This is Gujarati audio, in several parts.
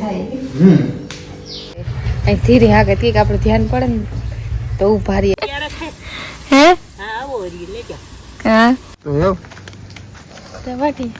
થાય હમ. અહીં ધીરે આગળ કંઈક આપણે ધ્યાન પડે ને તો ઊભા રહીએ હે હા. તો એવ તો વાટી.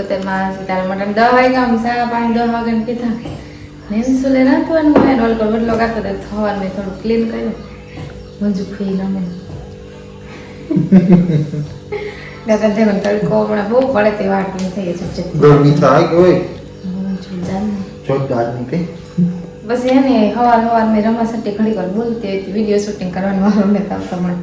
સિકોતેરમાં સીતારામ મટન દહ વાગ્યા આમ સા પાણી દહ વાગ્યા પીધા ને એમ સુલે નાખવાનું હોય. રોલ કર બદલો કાઢતો તો થવાનું મેં થોડું ક્લીન કર્યું. મંજુ ફી ગમે ગગન તે તડકો હમણાં બહુ પડે તે વાટની થઈ છે છે. ગરમી થાય કે હોય. જોરદારની કઈ. બસ એને હવાર હવાર મેં રમા સટ્ટી ઘડી વાર બોલતી હતી વીડિયો શૂટિંગ કરવાનું વારો મેં કામ તમને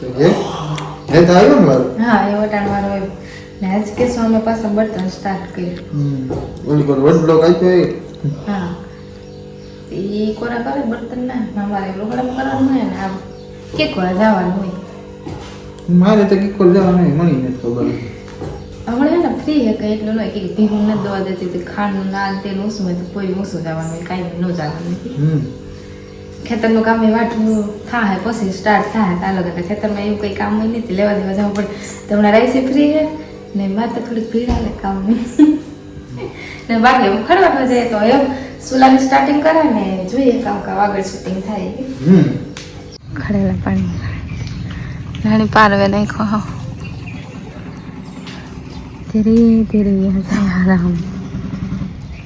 તો તો ને હા એ વટાણ વાળો હોય ને આજ કે પાસે બર્તન સ્ટાર્ટ કર્યું. ઓલી કોણ વન બ્લોક આપ્યો હા. એ કોરા કરે બર્તન ના? અમારે રોકડામાં કરવાનું હોય ને આ કે કોરા જવાનું હોય. મારે તો કિકોર જવાનું હોય મળી નથી ખબર. હમણાં હે ને ફ્રી હે કઈ એટલું નહીં કે ભીનું ન દવા દેતી હતી. ખાંડ ના તેલ ઓછું હોય તો કોઈ ઓછું જવાનું હોય કાંઈ ન જવાનું ખેતરનું કામ એ વાટવું થાય પછી સ્ટાર્ટ થાય. અલગ હતા ખેતરમાં એવું કંઈ કામ હોય નથી લેવા દેવા જવું પડે. તો હમણાં રાઈસી ફ્રી છે ને તો થોડીક ભીડ આવે કામની. ને બાકી એમ ખડવા જાય તો એમ સુલાની સ્ટાર્ટિંગ કરે ને જોઈએ કામ કામ આગળ શૂટિંગ થાય ખડેલા પાણી રાણી પારવે નહીં ખો ધીરે ધીરે જાય આરામ.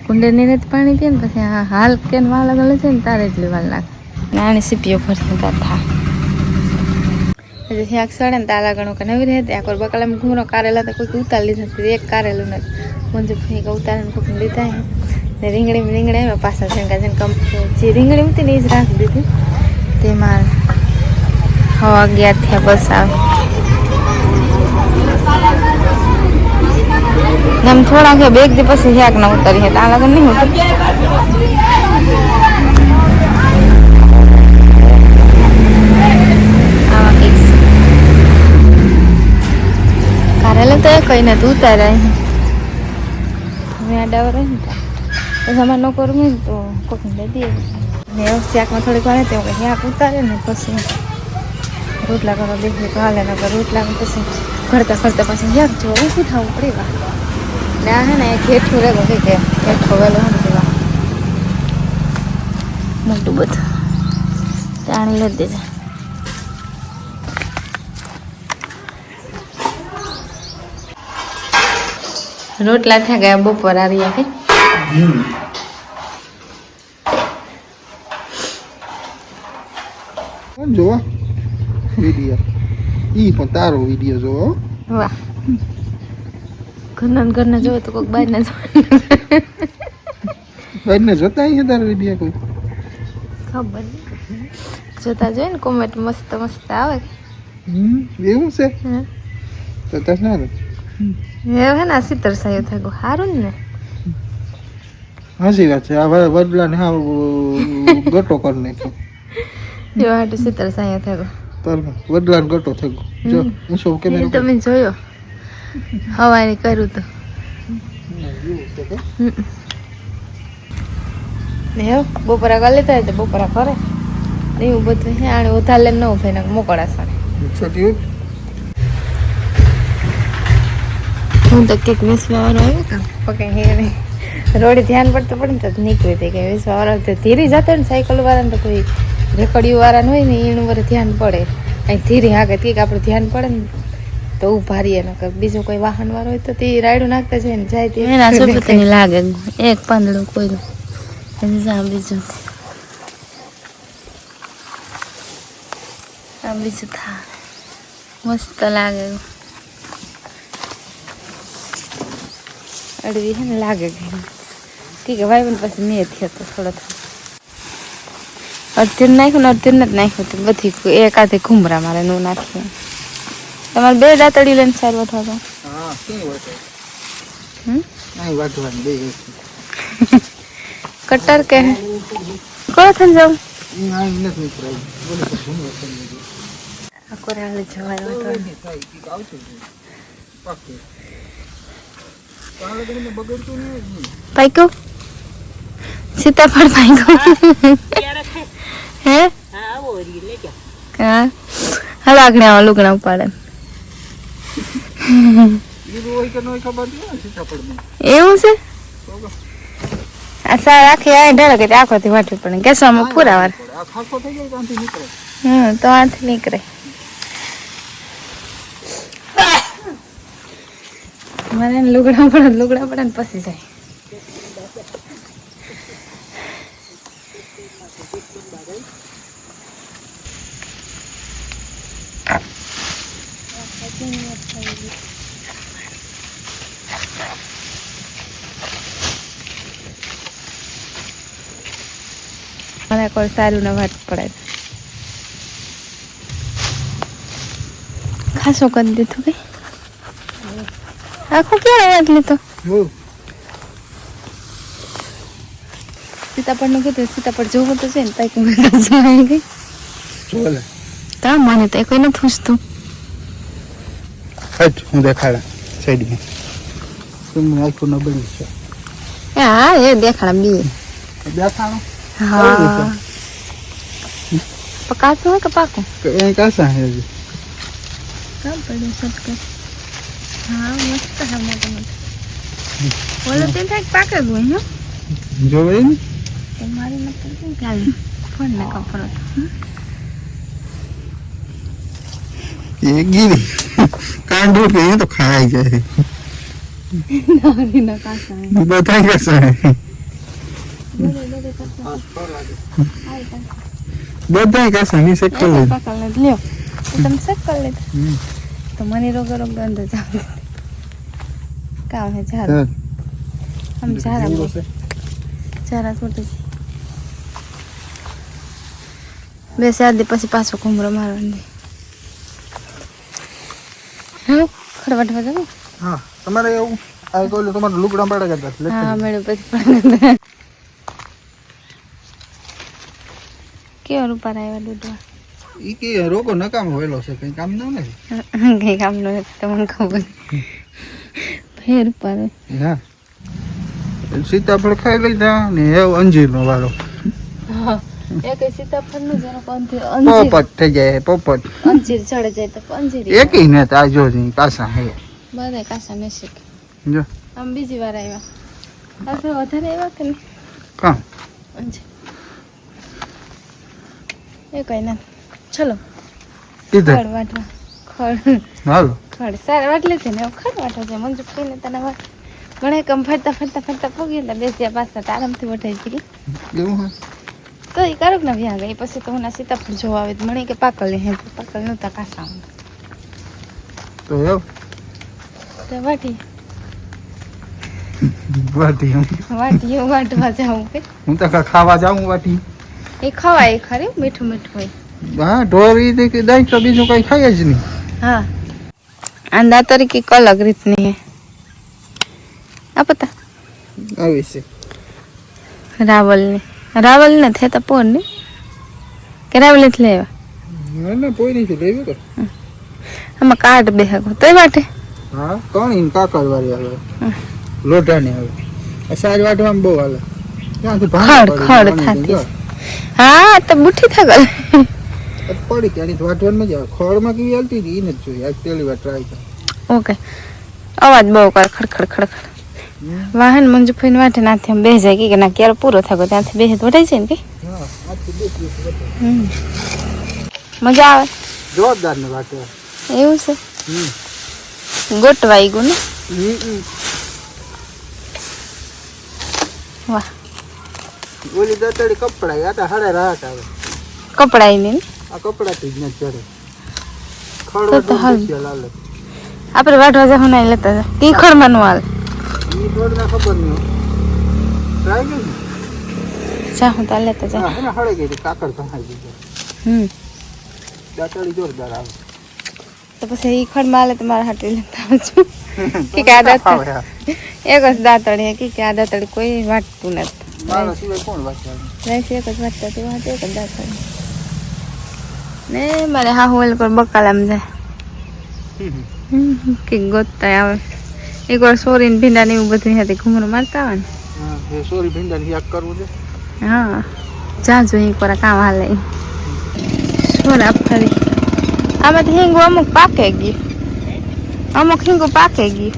કુંડે ને જ પાણી પીએ ને પછી આ હાલ કે વાલ ગલે છે ને તારે એટલી વાલ લાગે નાની સીપીઓ ભરીને તાર પછી શાક સડે ને તાલા ગણું કે નવી રહે ત્યાં કોઈ બકાલામાં ઘૂમરો કારેલા તો કોઈ ઉતારી લીધા એક કારેલું નથી. મંજુ ફી ઉતારીને કોઈ લીધા હે ને રીંગણી રીંગણી એમાં પાછા છે કંપ જે રીંગણી હતી ને એ જ રાખી દીધી. તેમાં હવા અગિયાર થયા બસ આવે. ને આમ થોડા કે બે દિવસ શાક ના ઉતારી હતા આ લગન નહીં કારેલા તો એ કહીને નથી ઉતારે મેં આ ડાવર રહી ને તો. પછી અમારે ન કરવું ને તો કોઈને દઈ દઈએ. ને શાકમાં થોડીક વાર તો શાક ઉતારે ને પછી રોટલા કરવા બેસીએ તો હાલે, નકર રોટલા પછી ઘડતા ઘડતા પછી શાક જો ઊભું થવું પડે વા ને આ હે ને રેગો છે કે હેઠો વેલો હું દેવા મોટું બધું. પાણી લઈ દેજે. રોટલા થયા ગયા બપોર આ રહ્યા કે જોવા? વીડિયો. ઈ પણ તારો વીડિયો જોવો. વાહ. ઘરના ઘરના જોવે તો કોઈક બહાર ના જોવે જોતા અહીં તારો વીડિયો કોઈ? ખબર જોતા જોઈએ ને કોમેન્ટ મસ્ત મસ્ત આવે. હમ એવું છે? તો તાર ના હે ને સિત્તર સાયો થાય. ગયો સારું ને? હાસી વાત છે. આ બદલા વડલાને હા ગટો કર નાખ્યો. જો હાટુ સિત્તર સાયો થાય. ગયો બદલા વડલાને ગટો થઈ ગયો. જો હું શું કેમેરો તમે જોયો? હવાને કર્યું તો. ને બપોરા ગાલે થાય તો બપોરા કરે. નહીં એવું બધું હે આણે ઉધાર લઈને ન ઉભે ને મોકળા સાડે છોટી હું તો કંઈક વેસવાવાળો આવ્યો કામ પકઈ હે રોડે ધ્યાન પડતું પડે ને તો નીકળી હતી કે વેસવાવાળો તો ધીરે જતો ને સાયકલ વાળાને તો કોઈ રેકડિયું વાળાને હોય ને એનું ઉપર ધ્યાન પડે. અહીં ધીરે આગળ કંઈક આપણું ધ્યાન પડે ને તો ઊભા રહીએ ને બીજું કોઈ વાહન વાળો હોય તો તે રાયડું નાખતા જાય ને જાય તે. એના સુપતની લાગે એક પાંદડું કોઈ એની બીજું આ બીજું થા મસ્ત લાગે. અડવી છે ને લાગે કે ઠીક ભાઈ પણ પછી મેં થયો તો થોડો અડધીર નાખ્યું ને અડધીર નથી નાખ્યું તો બધી એકાદે ઘુમરા મારે નું નાખ્યું તમારે બે દાંતડી લઈને સારું બે વસ્તુ કટર કે કોણ થઈ જાઉં. એ આ નથી નીકળાય. બોલે તો ભૂંગળા કરી દીધું. આખો રાલે જવાય કોઈ પાક્યું? સીતાફળ પાક્યું? હે હા? હાલ આગળ આવા લુગડા ઉપાડે. એવું છે? તો કે આ સાર આખી આ ઢળે કે આખોથી વાટવી પડે. કેસવામાં પૂરા વાર. હમ તો આથી નીકળે. મને લુગડા પડે લુગડા પડે ને પછી જાય. મને કોઈ સારું ન વાત પડે. ખાસો કરી દીધું કઈ આખું ક્યારે એટલે તો હો સીતાપળનું કીધું સીતાપળ જોવું તો છે ને તઈ કઈ જોઈ ગઈ ચોલે તા મને તો કોઈ નથી પૂછતું હટ હું દેખાડા સાઈડમાં તમને આખું નબળી છે એ હા એ દેખાડા બી દેખાડો હા હોય કે પાકું એ કાસા હે. કામ પડ્યું સટકે હા મસ્ત હા મોટા મોટા તે થાય પાકે ગયું હો. જોવે ને તમારી નથી કેમ ચાલે ફોન ને કપડો એ ગીરી. કાંડું કે તો ખાઈ જાય. નારી ના કાસા બધા કાસા ની જ. પકડ લે લ્યો. તમે સેટ કરી લે તો મને રોગ રોગ અંદર જાવ કામ હે ચાર ચાલ. આમ ચારા જીવો છે. ચારા બે ચાર દી પછી પાછો કુમરો મારવાની હા ખડવાટવા જાવ? હા તમારે એવું આ કહું તમારે લુગડા પાડે કરતા હા મેળું પછી પણ કેવો રૂપા આવ્યા દૂધવા? ઈ કે રોગો નકામ હોયેલો છે કઈ કામ ન નથી કઈ કામ નો તમને ખબર. ફેર પર હા સીતાફળ ખાઈ લીધા ને એવો અંજીરનો વાળો. એક સીતાફળનું જરાક અંજીર અંજીર પોપટ થઈ જાય પોપટ. અંજીર ચડે જાય તો અંજીર એક ને આ જો કાસા હે. બધા કાસા ને શીખ જો. આમ બીજી વાર આવ્યા આજે વધારે આવ્યા કે કામ અંજીર. એ કઈ ના. ચલો. કીધું ખડ વાટવા. ખડ. હાલો. ખડ સારા વાટલે છે ને ખડ વાટો છે. મંજુ ખાઈને તને ઘણા કમ ફરતા ફરતા ફરતા પગી એટલે બેસ્યા પાછા આરામથી વટાઈ ગઈ તો એ કારક ના વ્યાં ગઈ પછી તો હું ના સીતાફળ જોવા આવે મને કે પાકલ હે પાકલ નહોતા કાસા તો એવું? તો વાટી. વાટી હું વાટી વાટવા જાઉં કે. હું તો ખાવા જાઉં વાટી. એ ખવાય ખરી મીઠું મીઠું હોય. હા ઢોરી દે કે દાઈ તો બીજું કઈ ખાય જ નહીં. હા. અંદા તરીકે એક અલગ રીતની હે. આ પતા. આવી છે. રાવલની. રાવલ ને થે તો પોર ને? કે રાવલ જ લેવા? ના ના કોઈ નહીં લેવી તો. આમાં કાર્ડ બે હકો તે માટે હા કોણ ઇન કાકર વાળી આવે? લોઢાની આવે. સાજ વાટવામાં બહુ હાલે. ખડ ખડ થાતી. હા તો બુઠી થા પડી આની વાટવામાં મજા આવે. ખોળમાં કેવી હાલતી હતી એને નથી જોઈ. આજ પહેલી વાર ટ્રાય કરી. ઓકે. અવાજ બહુ કરે ખડખડ ખડખડ વાહન મંજુ ફઈને વાટે નાથી આમ બેસી જાય કે ના ક્યારે પૂરો થયો? ત્યાંથી બેસે વટાઈ જાય ને કે. મજા આવે? જોરદાર ને વાટે. એવું છે? હમ. ગોટવાઈ ગયું ને. વાહ. ઓલી દતડી કપડા આ હડે હાડે રાહત આવે કપડાઈ ને? આ કપડાથી જ નથી ચડે. તો તો આપણે વાટવા જાવ ના લેતા હતા. કી ખડવાનું હાલ. ઈ થોડી ના ખબર નહીં ટ્રાય કરી ને? જા હું તાર લેતા જા હા હળે ગઈ કાકર કહાઈ દીધો હમ. દાતાળી જોરદાર આવે. તો પછી ઈ ખડમાં હાલે તો મારા હાટે લેતા આવજો કે કે આ દાંત એક જ દાંતળી કે કે આ દાતળી કોઈ વાટતું નથી. મારા સિવાય કોણ વાંચે રાઈસ એક જ વાટતા તે વાટે એક જ દાંતળી. ને મારે હા હું પર બકાલામ જાય. કે ગોતતા આવે. એક વાર સોરી ને ભીંડા ને એવું બધું હતી ઘૂમરું મારતા આવે ને. હા એ સોરી ભીંડા યાદ કરવું છે? હા જાજો એક વાર કામ હાલે. સોરા ફરી આમાં તો હિંગુ અમુક પાકે ગયું અમુક હિંગુ પાકે ગયું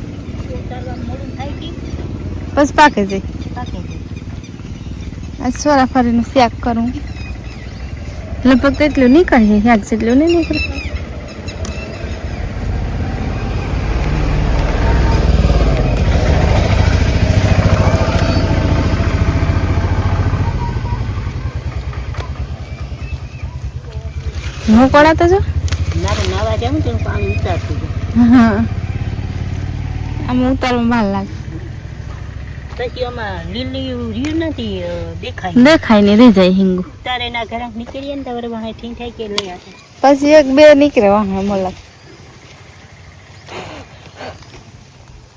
બસ પાકે જઈ આ સોરા ફરીનું શાક કરું. લગભગ એટલું નીકળે શાક જેટલું નહીં નીકળે. હું કળાતો છો નાવા જાઉં તો પાણી ઉતારતું. હા આમ ઉતારવા વાર લાગે. પછી આમાં લીલી નથી દેખાય દેખાય ને રહી જાય હિંગુ. તારે ના ઘરાક નીકળીએ ને તારે ઠીક થાય કે લઈ આવે પછી એક બે નીકળે વાહ મલક